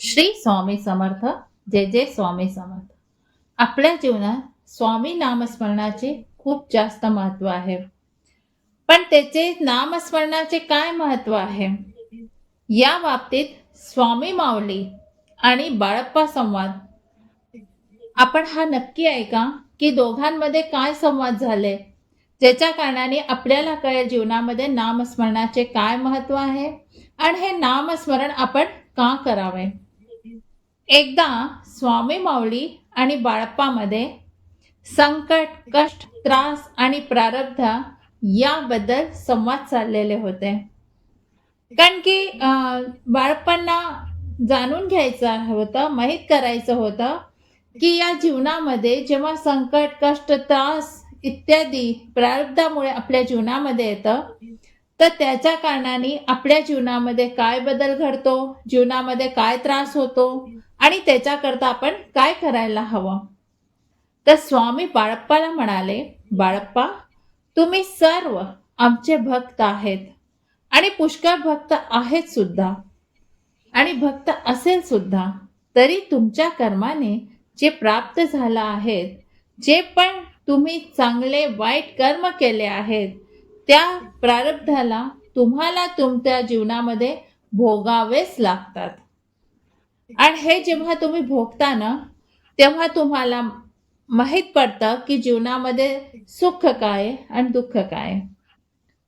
श्री स्वामी समर्थ जय जय स्वामी समर्थ. आपल्या जीवनात स्वामी नामस्मरणाचे खूप जास्त महत्त्व आहे. पण त्याचे नामस्मरणाचे काय महत्त्व आहे? या बाबतीत स्वामी माऊली आणि बाळप्पा संवाद. आपण हा नक्की ऐका की? दोघांमध्ये काय संवाद झाले? ज्याच्या कारणाने आपल्याला कळेल जीवनामध्ये नामस्मरणाचे काय महत्त्व आहे? आणि हे नामस्मरण आपण का करावे? एकदा स्वामी माऊली आणि बाळप्पामध्ये संकट कष्ट त्रास आणि प्रारब्ध याबद्दल संवाद चाललेले होते. कारण की बाळपांना बाळप्पांना जाणून घ्यायचं होतं माहीत करायचं होतं की या जीवनामध्ये जेव्हा संकट कष्ट त्रास इत्यादी प्रारब्धामुळे आपल्या जीवनामध्ये येतं तर त्याच्या कारणाने आपल्या जीवनामध्ये काय बदल घडतो जीवनामध्ये काय त्रास होतो आणि त्याच्याकरता आपण काय करायला हवं? तर स्वामी बाळप्पाला म्हणाले बाळप्पा तुम्ही सर्व आमचे भक्त आहेत आणि पुष्कळ भक्त आहेत सुद्धा. आणि भक्त असेल सुद्धा तरी तुमच्या कर्माने जे प्राप्त झालं आहेत जे पण तुम्ही चांगले वाईट कर्म केले आहेत त्या प्रारब्धाला तुम्हाला तुमच्या जीवनामध्ये भोगावेच लागतात. आणि हे जेव्हा तुम्ही भोगता ना तेव्हा तुम्हाला माहीत पडतं की जीवनामध्ये सुख काय आणि दुःख काय.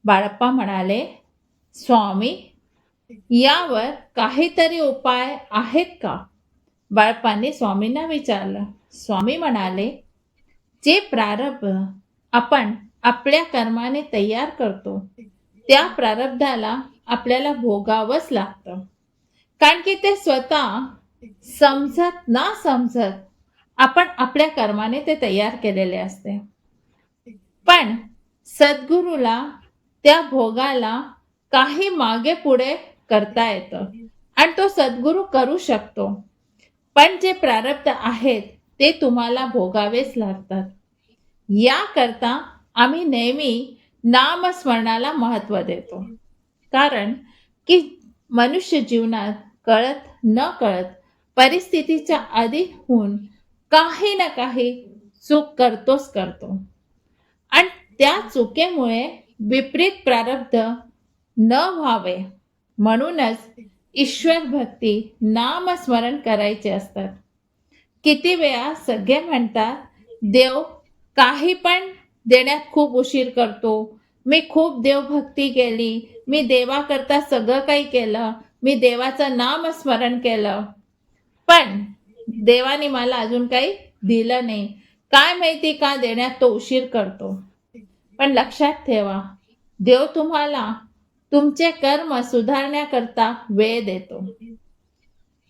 बाळप्पा म्हणाले स्वामी यावर काहीतरी उपाय आहेत का? बाळप्पांनी स्वामींना विचारलं. स्वामी म्हणाले जे प्रारब्ध आपण आपल्या कर्माने तयार करतो. त्या प्रारब्धाला आपल्याला भोगावंच लागतं. कारण की ते स्वतः समजत ना समजत आपण आपल्या कर्माने ते तयार केलेले असते. पण सद्गुरूला त्या भोगाला काही मागे पुढे करता येतं आणि तो सद्गुरू करू शकतो. पण जे प्रारब्ध आहेत ते तुम्हाला भोगावेच लागतात. याकरता आम्ही नेहमी नामस्मरणाला महत्त्व देतो. कारण की मनुष्य जीवनात कळत न कळत परिस्थितीच्या अधीन होऊन काही ना काही चूक करतोच करतो. आणि त्या चुकीमुळे विपरीत प्रारब्ध न व्हावे म्हणूनच ईश्वर भक्ती नामस्मरण करायचे असतात. किती वेळा सगळे म्हणतात देव काही पण देण्यात खूप उशीर करतो. मी खूप देवभक्ती केली. मी देवाकरता सगळं काही केलं. मी देवाचं नामस्मरण केलं. पण देवाने मला अजून काही दिलं नाही. काय माहिती का देण्यात तो उशीर करतो. पण लक्षात ठेवा देव तुम्हाला तुमचे कर्म सुधारण्याकरता वेळ देतो.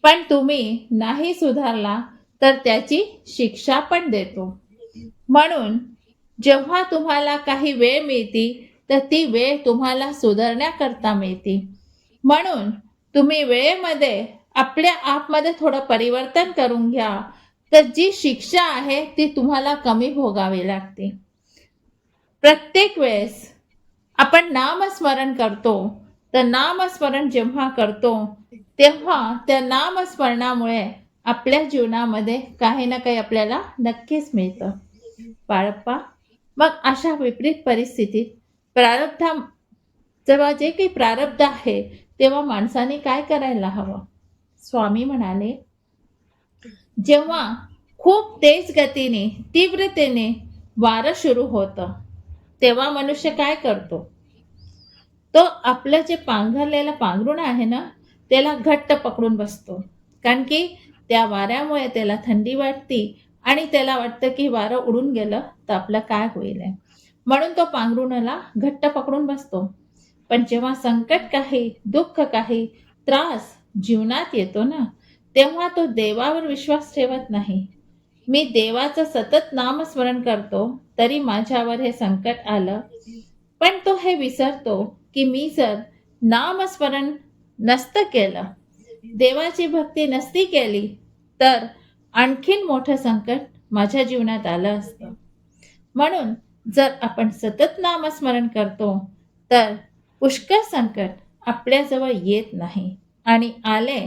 पण तुम्ही नाही सुधारला तर त्याची शिक्षा पण देतो. म्हणून जेव्हा तुम्हाला काही वेळ मिळते तर ती वेळ तुम्हाला सुधारण्याकरता मिळते. म्हणून तुम्ही वेळेमध्ये आपल्या आपमध्ये थोडं परिवर्तन करून घ्या. तर जी शिक्षा आहे ती तुम्हाला कमी भोगावी लागते. प्रत्येक वेळेस आपण नामस्मरण करतो. तर नामस्मरण जेव्हा करतो तेव्हा त्या नामस्मरणामुळे आपल्या जीवनामध्ये काही ना काही आपल्याला नक्कीच मिळतं. बाळप्पा मग अशा विपरीत परिस्थितीत प्रारब्धा जेव्हा जे काही प्रारब्ध आहे तेव्हा माणसाने काय करायला हवं? स्वामी म्हणाले जेव्हा खूप तेज गतीने तीव्रतेने वारं सुरू होतं तेव्हा मनुष्य काय करतो? तो आपलं जे पांघरलेलं पांघरुण आहे ना त्याला घट्ट पकडून बसतो. कारण की त्या वाऱ्यामुळे त्याला थंडी वाटते आणि त्याला वाटतं की वारं उडून गेलं तर आपलं काय होईल आहे. म्हणून तो पांघरुणाला घट्ट पकडून बसतो. पण जेव्हा संकट काही दुःख काही त्रास जीवनात येतो ना तेव्हा तो देवावर विश्वास ठेवत नाही. मी देवाचं सतत नामस्मरण करतो तरी माझ्यावर हे संकट आलं. पण तो हे विसरतो की मी जर नामस्मरण नसतं केलं देवाची भक्ती नसती केली तर आणखीन मोठं संकट माझ्या जीवनात आलं असतं. म्हणून जर आपण सतत नामस्मरण करतो तर पुष्कळ संकट आपल्याजवळ येत नाही. आणि आले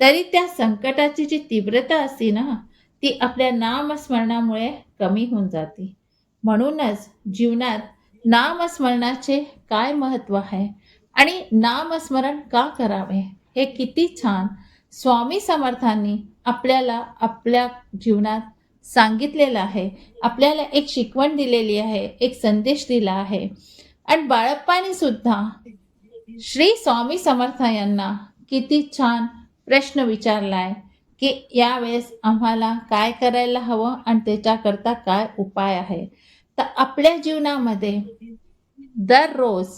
तरी त्या संकटाची जी तीव्रता असते ना ती आपल्या नामस्मरणामुळे कमी होऊन जाते. म्हणूनच जीवनात नामस्मरणाचे काय महत्त्व आहे? आणि नामस्मरण का करावे? हे किती छान स्वामी समर्थांनी आपल्याला आपल्या जीवनात सांगितलेलं आहे. आपल्याला एक शिकवण दिलेली आहे एक संदेश दिला आहे. आणि बाळप्पाने सुद्धा श्री स्वामी समर्थ यांना किती छान प्रश्न विचारला आहे की यावेळेस आम्हाला काय करायला हवं आणि त्याच्याकरता काय उपाय आहे. तर आपल्या जीवनामध्ये दररोज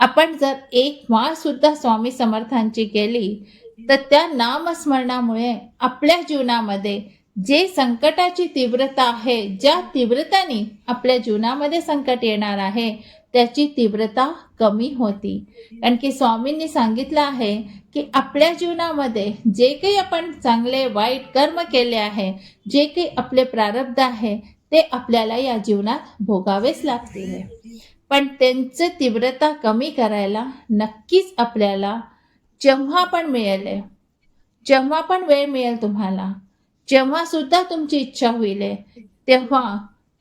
आपण जर एक माळ सुद्धा स्वामी समर्थांची केली तर त्या नामस्मरणामुळे आपल्या जीवनामध्ये जे संकटाची तीव्रता आहे ज्या तीव्रताने आपल्या जीवनामध्ये संकट येणार आहे त्याची तीव्रता कमी होती. कारण की स्वामींनी सांगितलं आहे की आपल्या जीवनामध्ये जे काही आपण चांगले वाईट कर्म केले आहे जे काही आपले प्रारब्ध आहे ते आपल्याला या जीवनात भोगावेच लागतील. पण त्यांचं तीव्रता कमी करायला नक्कीच आपल्याला जेव्हा पण मिळेल जेव्हा पण वेळ मिळेल तुम्हाला जेव्हा सुद्धा तुमची इच्छा होईल तेव्हा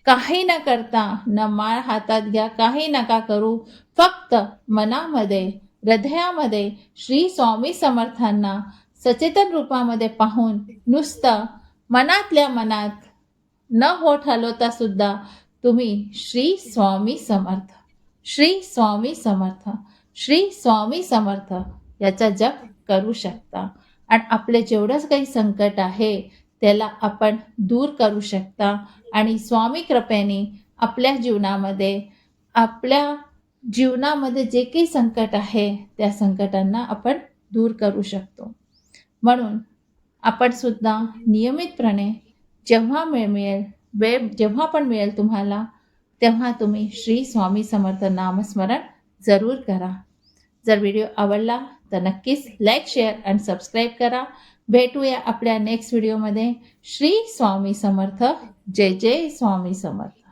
काही न करता न माळ हातात घ्या काही नका करू. फक्त मनामध्ये हृदयामध्ये श्री स्वामी समर्थांना सचेतन रूपामध्ये पाहून नुसतं मनातल्या मनात न होठ हलवता सुद्धा तुम्ही श्री स्वामी समर्थ श्री स्वामी समर्थ श्री स्वामी समर्थ. याचा जप करू शकता. आणि आपले जेवढंच काही संकट आहे त्याला आपण दूर करू शकता. आणि स्वामी कृपेने आपल्या जीवनामध्ये आपल्या जीवनामध्ये जे काही संकट आहे त्या संकटांना आपण दूर करू शकतो. म्हणून आपण सुद्धा नियमितपणे जेव्हा मिळ मिळेल वेळ जेव्हा पण मिळेल तुम्हाला तेव्हा तुम्ही श्री स्वामी समर्थ नामस्मरण जरूर करा. जर व्हिडिओ आवडला तर नक्कीच लाईक शेअर आणि सबस्क्राईब करा. भेटूया आपल्या नेक्स्ट व्हिडिओमध्ये श्री स्वामी समर्थ. जय जय स्वामी समर्थ.